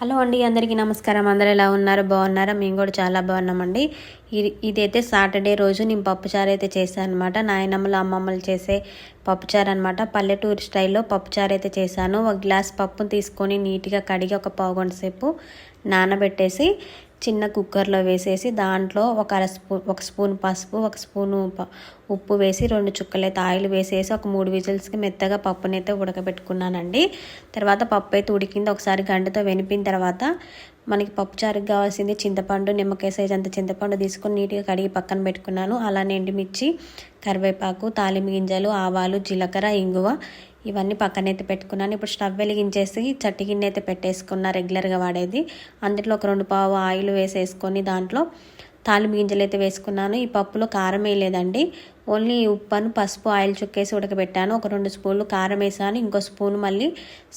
Hello అండి అందరికీ నమస్కారం. అందరు ఎలా ఉన్నారు? బాగున్నారా? మేము కూడా చాలా బాగున్నామండి. ఇది ఇదైతే సాటర్డే రోజు నేను పప్పుచారు అయితే చేశాను అనమాట నాయనమ్మలు అమ్మమ్మలు చేసే పప్పుచారు అనమాట పల్లెటూరు స్టైల్లో పప్పుచారు అయితే చేశాను. ఒక గ్లాస్ పప్పును తీసుకొని నీట్గా కడిగి ఒక పావుగంట సేపు నానబెట్టేసి చిన్న కుక్కర్లో వేసేసి దాంట్లో ఒక అర స్పూన్ ఒక స్పూన్ పసుపు ఒక స్పూను ఉప్పు వేసి రెండు చుక్కలైతే ఆయిల్ వేసేసి ఒక మూడు విజిల్స్కి మెత్తగా పప్పునైతే ఉడకబెట్టుకున్నానండి. తర్వాత పప్పు అయితే ఉడికింది. ఒకసారి గంటతో వెనిపిన తర్వాత మనకి పప్పుచారుకి కావాల్సింది చింతపండు నిమ్మకాయ సైజ్ అంత చింతపండు తీసుకొని నీట్గా కడిగి పక్కన పెట్టుకున్నాను. అలానే ఎండుమిర్చి కరివేపాకు తాలిమి గింజలు ఆవాలు జీలకర్ర ఇంగువ ఇవన్నీ పక్కనైతే పెట్టుకున్నాను. ఇప్పుడు స్టవ్ వెలిగించేసి చట్టి గిన్నె అయితే పెట్టేసుకున్నా రెగ్యులర్గా వాడేది. అందులో ఒక రెండు పావు ఆయిల్ వేసేసుకొని దాంట్లో తాలింపు గింజలు అయితే వేసుకున్నాను. ఈ పప్పులో కారం వేయలేదండి. ఓన్లీ ఉప్పను పసుపు ఆయిల్ చుక్కేసి ఉడకబెట్టాను. ఒక రెండు స్పూన్లు కారం వేసాను. ఇంకో స్పూన్ మళ్ళీ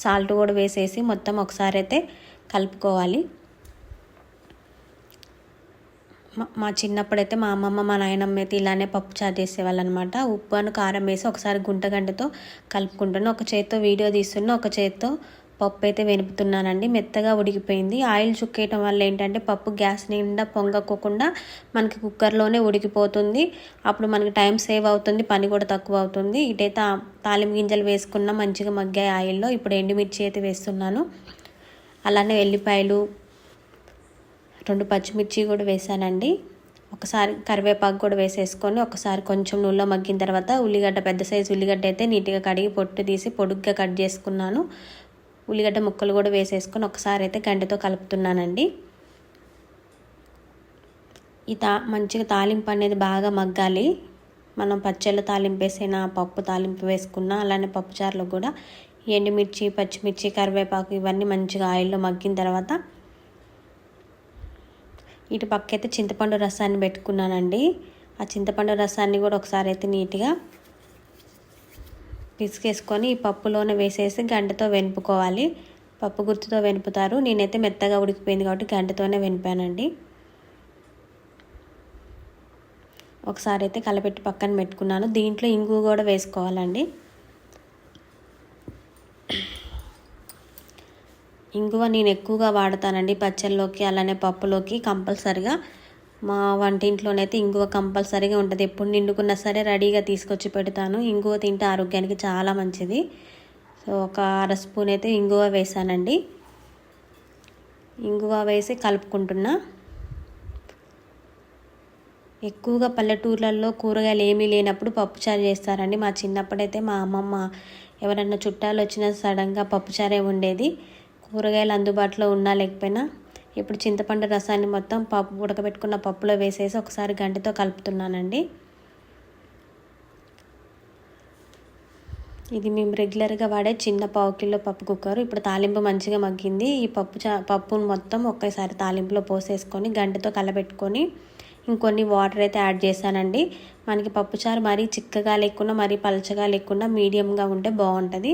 సాల్ట్ కూడా వేసేసి మొత్తం ఒకసారి అయితే కలుపుకోవాలి. మా చిన్నప్పుడైతే మా అమ్మమ్మ మా నాయనమ్మ అయితే ఇలానే పప్పు చారు చేసేవాళ్ళు అనమాట ఉప్పు అని కారం వేసి ఒకసారి గుంటగంటతో కలుపుకుంటాను ఒక చేత్తో వీడియో తీస్తున్నా ఒక చేత్తో పప్పు అయితే వెనుపుతున్నానండి. మెత్తగా ఉడికిపోయింది. ఆయిల్ చుక్కేయటం వల్ల ఏంటంటే పప్పు గ్యాస్ నిండా పొంగకోకుండా మనకి కుక్కర్లోనే ఉడికిపోతుంది. అప్పుడు మనకి టైం సేవ్ అవుతుంది పని కూడా తక్కువ అవుతుంది. ఇటైతే తాలిం గింజలు వేసుకున్న మంచిగా మగ్గాయి ఆయిల్లో. ఇప్పుడు ఎండుమిర్చి అయితే వేస్తున్నాను. అలానే వెల్లిపాయలు రెండు పచ్చిమిర్చి కూడా వేసానండి. ఒకసారి కరివేపాకు కూడా వేసేసుకొని ఒకసారి కొంచెం నూనెలో మగ్గిన తర్వాత ఉల్లిగడ్డ పెద్ద సైజు ఉల్లిగడ్డ అయితే నీట్గా కడిగి పొట్టు తీసి పొడుగ్గా కట్ చేసుకున్నాను. ఉల్లిగడ్డ ముక్కలు కూడా వేసేసుకొని ఒకసారి అయితే గంటతో కలుపుతున్నానండి. ఈ తా మంచిగా తాలింపు అనేది బాగా మగ్గాలి. మనం పచ్చళ్ళు తాలింపు వేసిన పప్పు తాలింపు వేసుకున్నా అలానే పప్పుచారులో కూడా ఎండుమిర్చి పచ్చిమిర్చి కరివేపాకు ఇవన్నీ మంచిగా ఆయిల్లో మగ్గిన తర్వాత ఇటు పక్క అయితే చింతపండు రసాన్ని పెట్టుకున్నానండి. ఆ చింతపండు రసాన్ని కూడా ఒకసారి అయితే నీట్గా పిసికేసుకొని ఈ పప్పులోనే వేసేసి గంటతో వెనుపుకోవాలి. పప్పు గుర్తుతో వెనుపుతారు. నేనైతే మెత్తగా ఉడికిపోయింది కాబట్టి గంటతోనే వెనిపానండి. ఒకసారి అయితే కలపెట్టి పక్కన పెట్టుకున్నాను. దీంట్లో ఇంగు కూడా వేసుకోవాలండి. ఇంగువ నేను ఎక్కువగా వాడతానండి పచ్చళ్ళలోకి అలానే పప్పులోకి కంపల్సరిగా. మా వంటింట్లోనైతే ఇంగువ కంపల్సరీగా ఉంటుంది. ఎప్పుడు నిండుకున్నా సరే రెడీగా తీసుకొచ్చి పెడతాను. ఇంగువ తింటే ఆరోగ్యానికి చాలా మంచిది. సో ఒక అర స్పూన్ అయితే ఇంగువ వేసానండి. ఇంగువ వేసి కలుపుకుంటున్నా. ఎక్కువగా పల్లెటూర్లలో కూరగాయలు ఏమీ లేనప్పుడు పప్పుచారు చేస్తారండి. మా చిన్నప్పుడైతే మా అమ్మమ్మ ఎవరన్నా చుట్టాలు వచ్చినా సడన్గా పప్పుచారే ఉండేది కూరగాయలు అందుబాటులో ఉన్నా లేకపోయినా ఇప్పుడు చింతపండు రసాన్ని మొత్తం పప్పు ఉడకబెట్టుకున్న పప్పులో వేసేసి ఒకసారి గంటతో కలుపుతున్నానండి. ఇది మేము రెగ్యులర్గా వాడే చిన్న పావు కిలో పప్పు కుక్కర్. ఇప్పుడు తాలింపు మంచిగా మగ్గింది. ఈ పప్పు చా పప్పును మొత్తం ఒకేసారి తాలింపులో పోసేసుకొని గంటతో కలబెట్టుకొని ఇంకొన్ని వాటర్ అయితే యాడ్ చేశానండి. మనకి పప్పుచారు మరీ చిక్కగా లేకుండా మరీ పలచగా లేకుండా మీడియంగా ఉంటే బాగుంటుంది.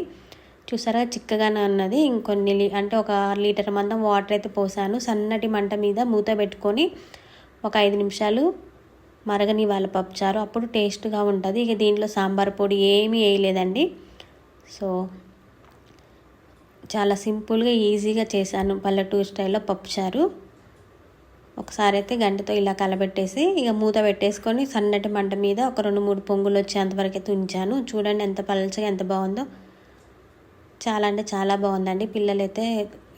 చూసారా చిక్కగానే ఉన్నది. ఇంకొన్ని అంటే ఒక లీటర్ మందం వాటర్ అయితే పోసాను. సన్నటి మంట మీద మూత పెట్టుకొని ఒక ఐదు నిమిషాలు మరగని వాళ్ళ పప్పుచారు. అప్పుడు టేస్ట్గా ఉంటుంది. ఇక దీంట్లో సాంబార్ పొడి ఏమీ వేయలేదండి. సో చాలా సింపుల్గా ఈజీగా చేశాను పల్లెటూరు స్టైల్లో పప్పుచారు. ఒకసారి అయితే గంటతో ఇలా కలబెట్టేసి ఇక మూత పెట్టేసుకొని సన్నటి మంట మీద ఒక రెండు మూడు పొంగులు వచ్చేంతవరకు అయితే ఉంచాను. చూడండి ఎంత పలచగా ఎంత బాగుందో. చాలా అంటే చాలా బాగుందండి. పిల్లలైతే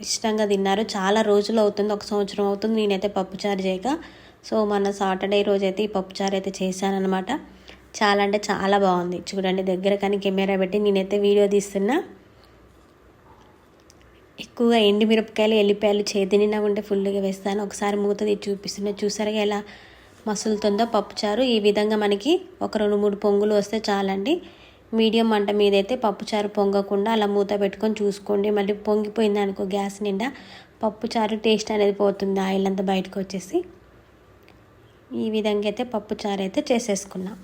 ఇష్టంగా తిన్నారు. చాలా రోజులు అవుతుంది. ఒక సంవత్సరం అవుతుంది. నేనైతే పప్పుచారు చేయక. సో మన సాటర్డే రోజు అయితే ఈ పప్పుచారు అయితే చేశానమాట చాలా అంటే చాలా బాగుంది. చూడండి దగ్గర కానీ కెమెరా పెట్టి నేనైతే వీడియో తీస్తున్నా. ఎక్కువగా ఎండి మిరపకాయలు ఎల్లిపాయలు చేతినినా ఉంటే ఫుల్గా వేస్తాను. ఒకసారి మూత తీసి చూపిస్తున్నా. చూసారుగా ఎలా మసులుతుందో పప్పుచారు ఈ విధంగా మనకి ఒక రెండు మూడు పొంగులు వస్తే చాలండి. మీడియం మంట మీద అయితే పప్పుచారు పొంగకుండా అలా మూత పెట్టుకొని చూసుకోండి. మళ్ళీ పొంగిపోయింది అనుకో గ్యాస్ నిండా పప్పుచారు టేస్ట్ అనేది పోతుంది ఆయిల్ అంతా బయటకు వచ్చేసి. ఈ విధంగా అయితే పప్పుచారు అయితే చేసేసుకున్నాం.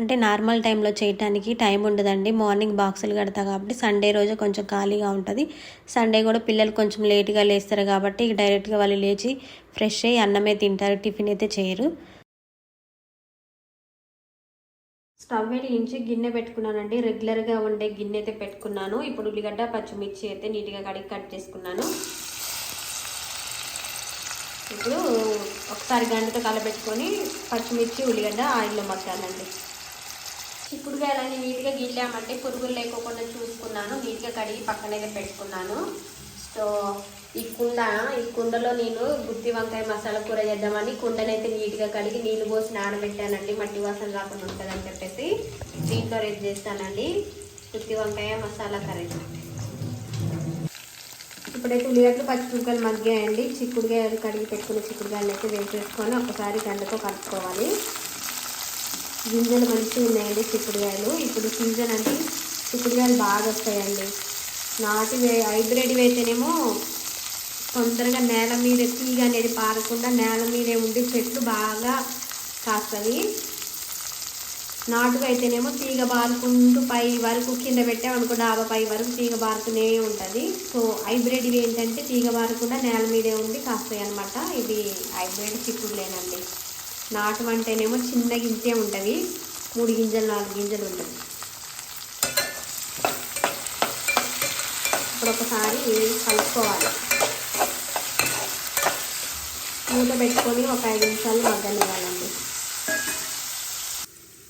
అంటే నార్మల్ టైంలో చేయటానికి టైం ఉండదండి. మార్నింగ్ బాక్సులు కడతా కాబట్టి సండే రోజు కొంచెం ఖాళీగా ఉంటుంది. సండే కూడా పిల్లలు కొంచెం లేట్గా లేస్తారు కాబట్టి డైరెక్ట్గా వాళ్ళు లేచి ఫ్రెష్ అయ్యి అన్నమే తింటారు. టిఫిన్ అయితే చేయరు. స్టవ్ వెలిగించి గిన్నె పెట్టుకున్నానండి. రెగ్యులర్గా ఉండే గిన్నె అయితే పెట్టుకున్నాను. ఇప్పుడు ఉల్లిగడ్డ పచ్చిమిర్చి అయితే నీట్గా కడిగి కట్ చేసుకున్నాను. ఇప్పుడు ఒకసారి గంటతో కలబెట్టుకొని పచ్చిమిర్చి ఉల్లిగడ్డ ఆయిల్లో మగ్గాలండి. చిక్కుడుకాయలన్నీ నీట్గా గిల్లామంటే పురుగులు లేకోకుండా చూసుకున్నాను. నీట్గా కడిగి పక్కనైతే పెట్టుకున్నాను. సో ఈ కుండ ఈ కుండలో నేను గుత్తి వంకాయ మసాలా కూర చేద్దామని కుండనైతే నీట్గా కడిగి నీళ్ళు పోసి నానబెట్టానండి. మట్టి వాసన రాకుండా ఉంటుందని చెప్పేసి దీంట్లో రెడీ చేస్తానండి. గుత్తి వంకాయ మసాలా కర్రీ. ఇప్పుడైతే ఉల్లిగడ్డలు పచ్చిమిరపకాయలు మగ్గాయండి. చిక్కుడుగాయలు కడిగి పెట్టుకున్న చిక్కుడుకాయలు అయితే వేసేసుకొని ఒకసారి గంటతో కలుపుకోవాలి. గింజలు మంచిగా ఉన్నాయండి చిక్కుడుకాయలు. ఇప్పుడు సీజన్ అంటే చిక్కుడుకాయలు బాగా వస్తాయండి. నాటి వే హైబ్రిడ్ అయితేనేమో తొందరగా నేల మీద తీగ అనేది పారకుండా నేల మీదే ఉండి చెట్లు బాగా కాస్తుంది నాటుగా అయితేనేమో తీగ బారుకుంటూ పై వరకు కింద పెట్టామనుకో డాబా పై వరకు తీగ బారుతూనే ఉంటుంది. సో హైబ్రిడ్వి ఏంటంటే తీగ బారకుండా నేల మీదే ఉండి కాస్తాయి అనమాట ఇది హైబ్రిడ్ చిక్కుడులేనండి. నాటు అంటేనేమో చిన్న గింజే ఉంటుంది. మూడు గింజలు నాలుగు గింజలు ఉంటుంది. ఇప్పుడు ఒకసారి కలుపుకోవాలి. మూత పెట్టుకొని ఒక ఐదు నిమిషాలు మగ్గనివ్వాలండి.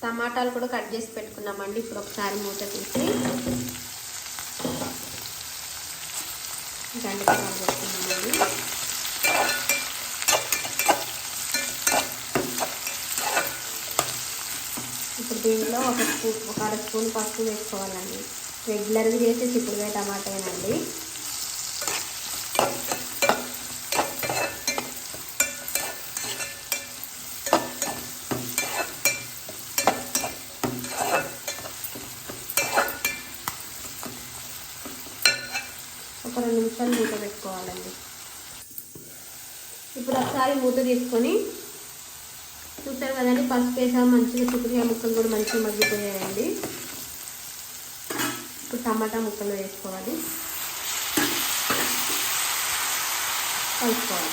టమాటాలు కూడా కట్ చేసి పెట్టుకున్నామండి. ఇప్పుడు ఒకసారి మూత తీసి గంట పెట్టుకున్నామండి దీంట్లో ఒక స్పూన్ ఒక అర స్పూన్ పసుపు వేసుకోవాలండి. రెగ్యులర్గా చేసే చిక్కుడుకాయ టమాటానండి. ఒక రెండు నిమిషాలు మూత పెట్టుకోవాలండి. ఇప్పుడు ఒకసారి మూత తీసుకొని పసుపు వేసాం మంచిగా చిక్కుడుకాయ ముక్కలు కూడా మంచిగా మగ్గిపోయాయండి. ఇప్పుడు టమాటా ముక్కలు వేసుకోవాలి. కలుపుకోవాలి.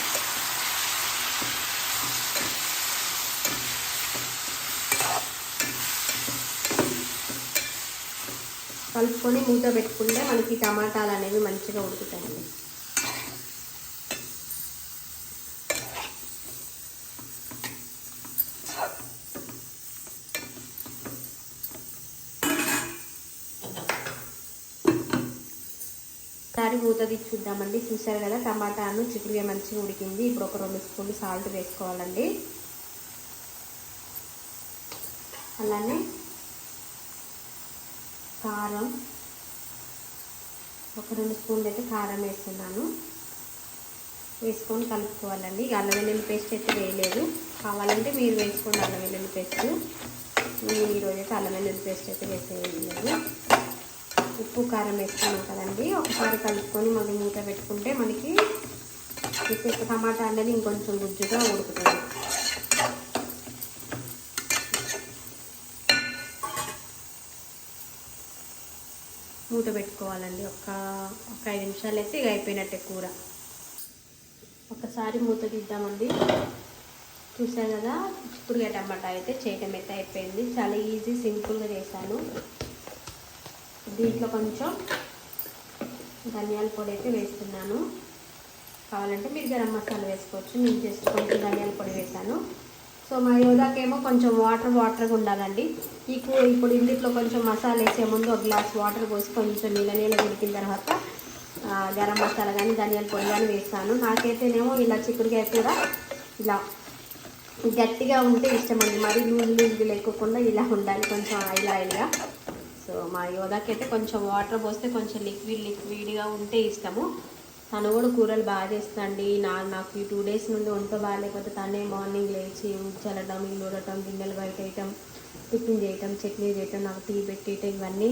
కలుపుకొని మూత పెట్టుకుంటే మనకి టమాటాలు అనేవి మంచిగా ఉడుకుతాయండి. ఒకసారి మూత తీసి చూద్దామండి. చూసారు కదా టమాటాను చిక్కుడుగా మంచిగా ఉడికింది. ఇప్పుడు ఒక రెండు స్పూన్లు సాల్ట్ వేసుకోవాలండి. అలానే కారం ఒక రెండు స్పూన్లు అయితే కారం వేస్తున్నాను. వేసుకొని కలుపుకోవాలండి. అల్లం వెల్లుల్లి పేస్ట్ అయితే వేయలేదు. కావాలంటే మీరు వేసుకోండి అల్లం వెల్లుల్లి పేస్ట్. నేను ఈరోజు అయితే అల్లం వెల్లుల్లి పేస్ట్ అయితే వేసేయలేదు. ఉప్పు కారం వేసుకున్నాం కదండి. ఒకసారి కలుపుకొని మళ్ళీ మూత పెట్టుకుంటే మనకి ఇప్పుడు టమాటా అనేది ఇంకొంచెం గుజ్జుగా ఉడుకుతుంది. మూత పెట్టుకోవాలండి. ఒక ఒక ఐదు నిమిషాలు అయితే ఇక అయిపోయినట్టే కూర. ఒకసారి మూత తీద్దామండి. చూసాను కదా చిక్కుడుగా టమాటా అయితే చేయటం అయితే అయిపోయింది. చాలా ఈజీ సింపుల్గా చేశాను. దీంట్లో కొంచెం ధనియాల పొడి అయితే వేస్తున్నాను. కావాలంటే మీరు గరం మసాలా వేసుకోవచ్చు. నేను జస్ట్ కొంచెం ధనియాల పొడి వేసాను సో మా యోగాకేమో కొంచెం వాటర్ వాటర్గా ఉండాలండి. ఈ ఇప్పుడు ఇందులో కొంచెం మసాలా వేసే ముందు ఒక గ్లాస్ వాటర్ పోసి కొంచెం నీళ్ళ నీళ్ళ ఉడికిన తర్వాత గరం మసాలా కానీ ధనియాల పొడి కానీ వేస్తాను. నాకైతేనేమో ఇలా చిక్కుడుకాయ కూడా ఇలా గట్టిగా ఉంటే ఇష్టం అండి మరి లూజ్ లూజ్ లేకోకుండా ఇలా ఉండాలి. కొంచెం ఆయిల్ ఆయిల్గా సో మా యోధాకి అయితే కొంచెం వాటర్ పోస్తే కొంచెం లిక్విడ్ లిక్విడ్గా ఉంటే ఇష్టము. తను కూడా కూరలు బాగా చేస్తుందండి. నా నాకు ఈ టూ డేస్ నుండి ఒంట బాగాలేకపోతే తనే మార్నింగ్ లేచి చల్లడం ఇల్లు ఉండటం గిన్నెలు బయట వేయటం టిఫిన్ చేయటం చట్నీ చేయటం నాకు టీ పెట్టేయటం ఇవన్నీ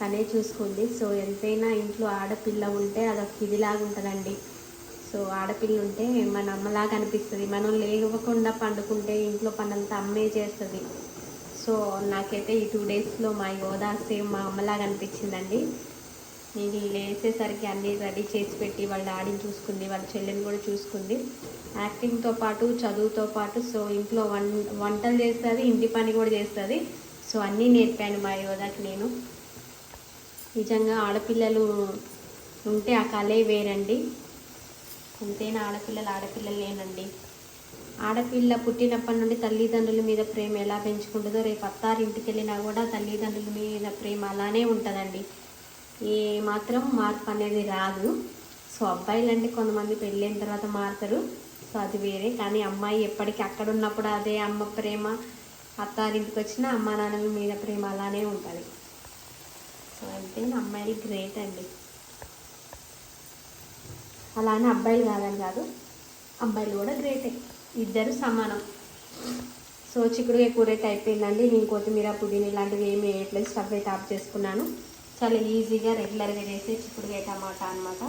తనే చూసుకుంది. సో ఎంతైనా ఇంట్లో ఆడపిల్ల ఉంటే అదొక ఇదిలాగా ఉంటుందండి. సో ఆడపిల్ల ఉంటే మన అమ్మలాగా అనిపిస్తుంది. మనం లేవకుండా పండుకుంటే ఇంట్లో పనంతా అమ్మే చేస్తుంది. సో నాకైతే ఈ టూ డేస్లో మా యోధా సేమ్ మా అమ్మలాగా అనిపించిందండి. నేను లేసేసరికి అన్నీ రెడీ చేసి పెట్టి వాళ్ళ డాడీని చూసుకుంది వాళ్ళ చెల్లెని కూడా చూసుకుంది. యాక్టింగ్తో పాటు చదువుతో పాటు సో ఇంట్లో వం వంటలు చేస్తుంది ఇంటి పని కూడా చేస్తుంది. సో అన్నీ నేర్పాను మా యోధాకి నేను. నిజంగా ఆడపిల్లలు ఉంటే ఆ కళే వేరండి. అంతేనా? ఆడపిల్లలు ఆడపిల్లలు లేనండి. ఆడపిల్ల పుట్టినప్పటి నుండి తల్లిదండ్రుల మీద ప్రేమ ఎలా పెంచుకుంటుందో రేపు అత్తారింటికి వెళ్ళినా కూడా తల్లిదండ్రుల మీద ప్రేమ అలానే ఉంటుందండి. ఏ మాత్రం మార్పు అనేది రాదు. సో అబ్బాయిలండి కొంతమంది పెళ్ళైన తర్వాత మారుతారు. సో అది వేరే. కానీ అమ్మాయి ఎప్పటికీ అక్కడ ఉన్నప్పుడు అదే అమ్మ ప్రేమ అత్తారింటికి వచ్చిన అమ్మ నాన్నల మీద ప్రేమ అలానే ఉంటుంది. సో అంటే అమ్మాయిలు గ్రేట్ అండి. అలానే అబ్బాయిలు కాదని కాదు అబ్బాయిలు కూడా గ్రేటే. ఇద్దరు సమానం. సో చిక్కుడుగా కూర అయితే అయిపోయిందండి నేను కొత్తిమీర పుదీనా ఇలాంటివి ఏమి వేయట్లేదు స్టవ్ అయితే ఆఫ్ చేసుకున్నాను. చాలా ఈజీగా రెగ్యులర్గా చేసే చిక్కుడుగా టమాటా అనమాట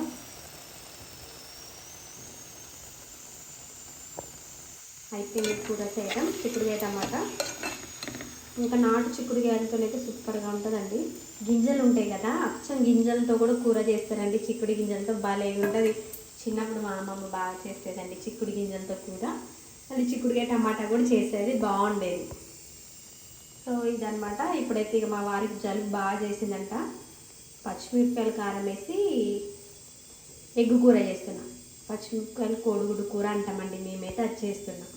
అయిపోయింది కూర చేయడం చిక్కుడుగా టమాటా. ఇంకా నాటు చిక్కుడుగాయలతో అయితే సూపర్గా ఉంటుందండి. గింజలు ఉంటాయి కదా అచ్చం గింజలతో కూడా కూర చేస్తారండి. చిక్కుడు గింజలతో భలే ఉంటుంది. చిన్నప్పుడు మా అమ్మమ్మ బాగా చేసేదండి చిక్కుడు గింజలతో కూర. మళ్ళీ చిక్కుడుకాయ టమాటా కూడా చేసేది బాగుండేది. సో ఇదనమాట ఇప్పుడైతే ఇక మా వారికి జలుబు బాగా చేసిందంట. పచ్చిమిరపకాయలు కారం వేసి ఎగ్గు కూర చేస్తున్నాం. పచ్చిమిరపకాయలు కోడిగుడ్డు కూర అంటామండి మేమైతే అది చేస్తున్నాం.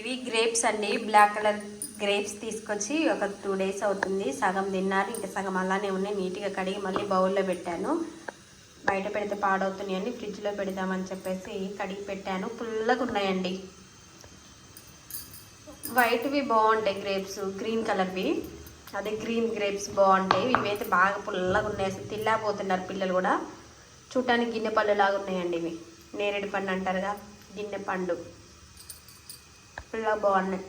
ఇవి గ్రేప్స్ అండి బ్లాక్ కలర్ గ్రేప్స్ తీసుకొచ్చి ఒక టూ డేస్ అవుతుంది. సగం తిన్నారు ఇంకా సగం అలానే ఉన్నాయి. నీట్గా కడిగి మళ్ళీ బౌల్లో పెట్టాను. బయట పెడితే పాడవుతున్నాయి అని ఫ్రిడ్జ్లో పెడదామని చెప్పేసి కడిగి పెట్టాను. పుల్లగా ఉన్నాయండి. వైట్వి బాగుంటాయి గ్రేప్స్. గ్రీన్ కలర్వి. అదే గ్రీన్ గ్రేప్స్ బాగుంటాయి ఇవైతే బాగా పుల్లగా ఉన్నాయి. అసలు తిల్లాపోతున్నారు పిల్లలు కూడా. చూడటానికి గిన్నె పళ్ళు లాగా ఉన్నాయండి ఇవి. నేరేడు పండు అంటారుగా గిన్నె పండు. పుల్లగా బాగున్నాయి